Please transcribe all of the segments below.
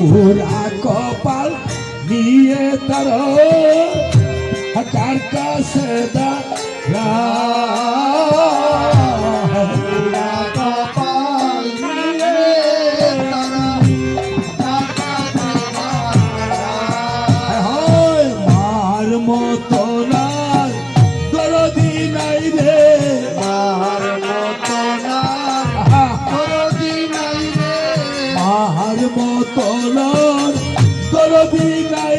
পুরা কপাল নিয়ে তার কার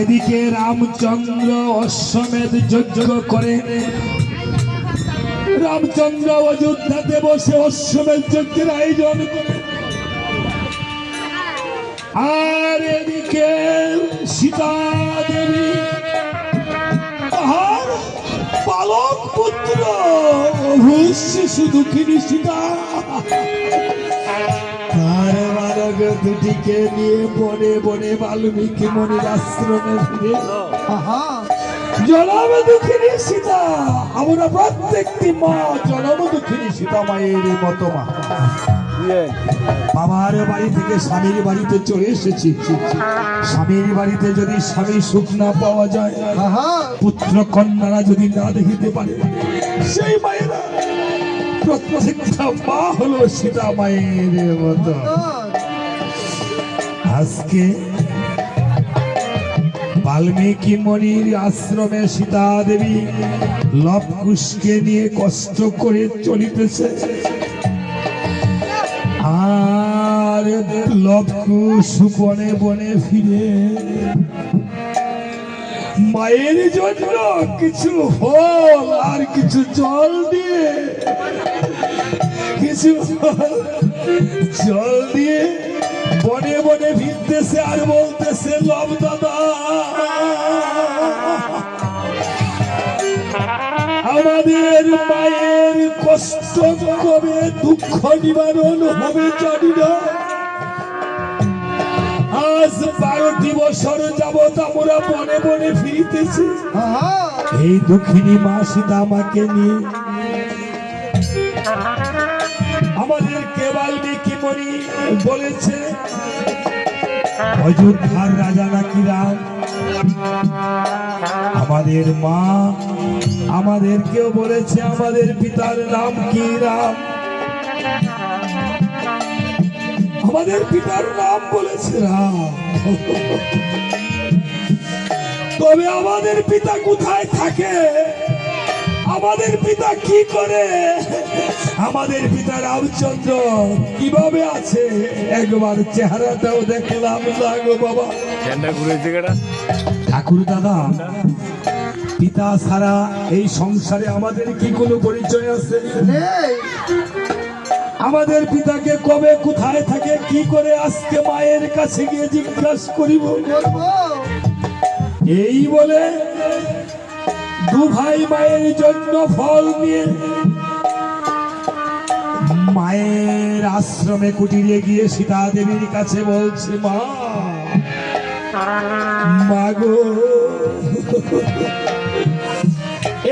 এদিকে রামচন্দ্র অশ্বমেধ যজ্ঞ করে। রামচন্দ্র অযোধ্যাতে বসে অশ্বমেধ যজ্ঞের আয়োজন আর এদিকে সীতা দেবী, তাহার পালক পুত্র শিশু দুঃখিনী সীতা। বালক দুটিকে নিয়ে বনে বনে বাল্মীকি মনির আশ্রমে ফিরে। জনম দুঃখিনী সীতা। আমরা প্রত্যেকটি মা জনম দুঃখিনী সীতা মায়ের মতো মা। বাবার বাড়ি থেকে স্বামীর বাড়িতে চলে এসেছি। স্বামীর বাড়িতে যদি স্বামী সুখ না পাওয়া যায় পুত্র কন্যারা যদি না দেখিতে পারে সেই মায়েরা প্রত্যেকটা মা হলো সীতা মায়ের মতো। আজকে বাল্মীকি মনির আশ্রমে সীতা দেবী লবকুশকে নিয়ে কষ্ট করে চলিতেছে। আর লবকুশ বনে বনে ফিরে। মায়ের জন্য কিছু ফল আর কিছু জল দিয়ে, কিছু জল দিয়ে বনে বনে ফিরতেছে আর বলতেছে লব দাদা। আমাদের মায়ের কষ্ট কবে দুঃখ নিবারণ হবে জানি না। আজ বারোটি বছর যাবৎ আমরা বনে বনে ফিরিতেছি। এই দুঃখিনী মা সীতা আমাকে নিয়ে বলেছে, অযোধ্যার রাজা নাকি রাম? আমাদের মা আমাদেরকেও বলেছে, আমাদের পিতার নাম কি রাম? আমাদের পিতার নাম বলেছে রাম। তবে আমাদের পিতা কোথায় থাকে? আমাদের পিতা কি করে? আমাদের পিতা রামচন্দ্র কীভাবে আছে? একবার চেহারাটাও দেখলাম না গো বাবা। ঠাকুর দাদা পিতা ছাড়া এই সংসারে আমাদের কি কোনো পরিচয় আছে? আমাদের পিতাকে কবে কোথায় থাকে কি করে আজকে মায়ের কাছে গিয়ে জিজ্ঞাসা করিব? এই বলে দু ভাই মায়ের জন্য ফল নিয়ে মায়ের আশ্রমে কুটিরে গিয়ে সীতা দেবীর কাছে বলছে, মা মাগো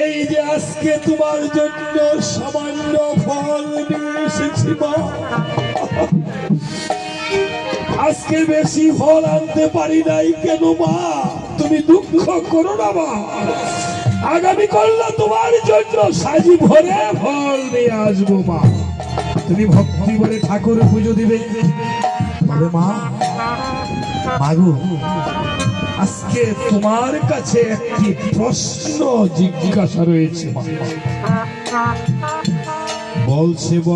এই যে আজকে তোমার জন্য সামান্য ফল নিয়ে এসেছি, মা, আজকে বেশি ফল আনতে পারি নাই কেন, মা? তুমি দুঃখ করো না, মা। আগামী কল্লা তোমার জন্য সাজি ভরে ফল নিয়ে আসব মা। তুমি ভক্তি বলে ঠাকুর পুজো দিবে। তবে মা, মাগু, আজকে তোমার কাছে একটি প্রশ্ন জিজ্ঞাসা রয়েছে বলছে, বল